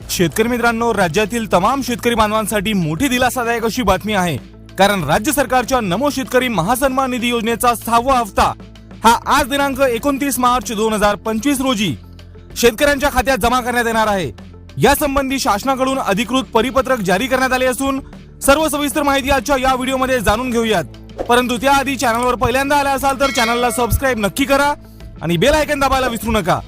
शेतकरी मित्रांनो राज्यातील तमाम शेतकरी बांधवांसाठी मोठी दिलासादायक अशी बातमी आहे. कारण राज्य सरकारच्या नमो शेतकरी महासन्मान निधी योजनेचा सहावा हप्ता हा आज दिनांक एकोणतीस मार्च दोन हजार पंचवीस रोजी शेतकऱ्यांच्या खात्यात जमा करण्यात येणार आहे. यासंबंधी शासनाकडून अधिकृत परिपत्रक जारी करण्यात आले असून सर्व सविस्तर माहिती आजच्या या व्हिडिओमध्ये जाणून घेऊयात. परंतु त्याआधी चॅनलवर पहिल्यांदा आला असाल तर चॅनलला सबस्क्राईब नक्की करा आणि बेल आयकन दाबायला विसरू नका.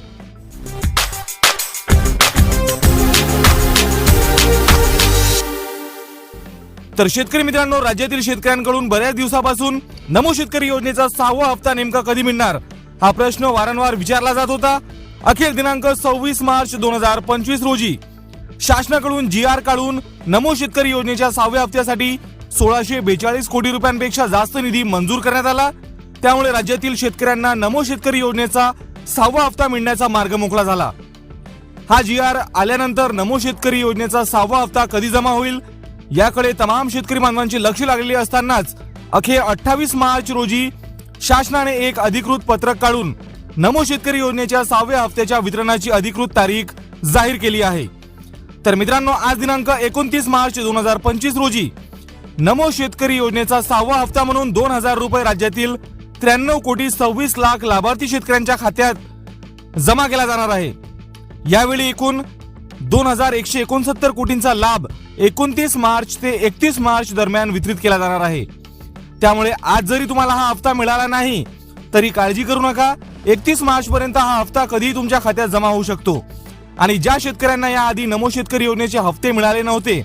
तर शेतकरी मित्रांनो राज्यातील शेतकऱ्यांकडून बऱ्याच दिवसापासून नमो शेतकरी योजनेचा सहावा हप्ता नेमका कधी मिळणार? हा प्रश्न वारंवार विचारला जात होता. अखेर दिनांक सव्वीस मार्च दोन हजार पंचवीस रोजी शासनाकडून जी आर काढून नमो शेतकरी योजनेच्या सहाव्या हप्त्यासाठी सोळाशे बेचाळीस कोटी रुपयांपेक्षा जास्त निधी मंजूर करण्यात आला. त्यामुळे राज्यातील शेतकऱ्यांना नमो शेतकरी योजनेचा सहावा हप्ता मिळण्याचा मार्ग मोकळा झाला. हा जी आर आल्यानंतर नमो शेतकरी योजनेचा सहावा हप्ता कधी जमा होईल? याकडे तमाम शेतकरी बांधवांची लक्ष लागलेली असतानाच अखेर अठ्ठावीस मार्च रोजी शासनाने एक अधिकृत पत्रक काढून नमो शेतकरी योजनेच्या सहाव्या हप्त्याच्या वितरणाची अधिकृत तारीख जाहीर केली आहे. तर मित्रांनो आज दिनांक एकोणतीस मार्च दोन हजार पंचवीस रोजी नमो शेतकरी योजनेचा सहावा हप्ता म्हणून दोन हजार रुपये राज्यातील त्र्याण्णव कोटी सव्वीस लाख लाभार्थी शेतकऱ्यांच्या खात्यात जमा केला जाणार आहे. यावेळी एकूण दोन हजार एकशे एकोणसत्तर कोटींचा लाभ एकोणतीस मार्च ते एकतीस मार्च दरम्यान वितरित केला जाणार आहे. त्यामुळे आज जरी तुम्हाला हा हप्ता मिळाला नाही तरी काळजी करू नका. एकतीस मार्च पर्यंत हा हप्ता कधीही तुमच्या खात्यात जमा होऊ शकतो. आणि ज्या शेतकऱ्यांना याआधी नमो शेतकरी योजनेचे हप्ते मिळाले नव्हते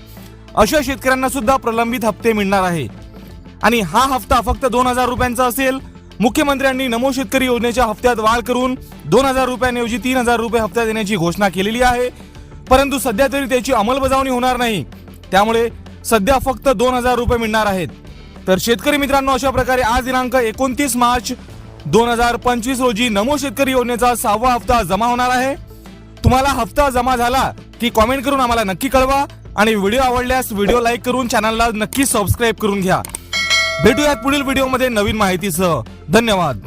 अशा शेतकऱ्यांना सुद्धा प्रलंबित हप्ते मिळणार आहे. आणि हा हप्ता फक्त दोन हजार रुपयांचा असेल. मुख्यमंत्र्यांनी नमो शेतकरी योजनेच्या हप्त्यात वाढ करून दोन हजार रुपयांऐवजी तीन हजार रुपये हप्ता देण्याची घोषणा केलेली आहे. परंतु सध्या तरी त्याची अंमलबजावणी होणार नाही. त्यामुळे सध्या फक्त दोन हजार रुपये मिळणार आहेत. तर शेतकरी मित्रांनो अशा प्रकारे आज दिनांक एकोणतीस मार्च दोन हजार पंचवीस रोजी नमो शेतकरी योजनेचा सहावा हप्ता जमा होणार आहे. तुम्हाला हप्ता जमा झाला की कॉमेंट करून आम्हाला नक्की कळवा आणि व्हिडिओ आवडल्यास व्हिडिओ लाईक करून चॅनलला नक्की सबस्क्राईब करून घ्या. भेटूयात पुढील व्हिडिओमध्ये नवीन माहितीसह. धन्यवाद.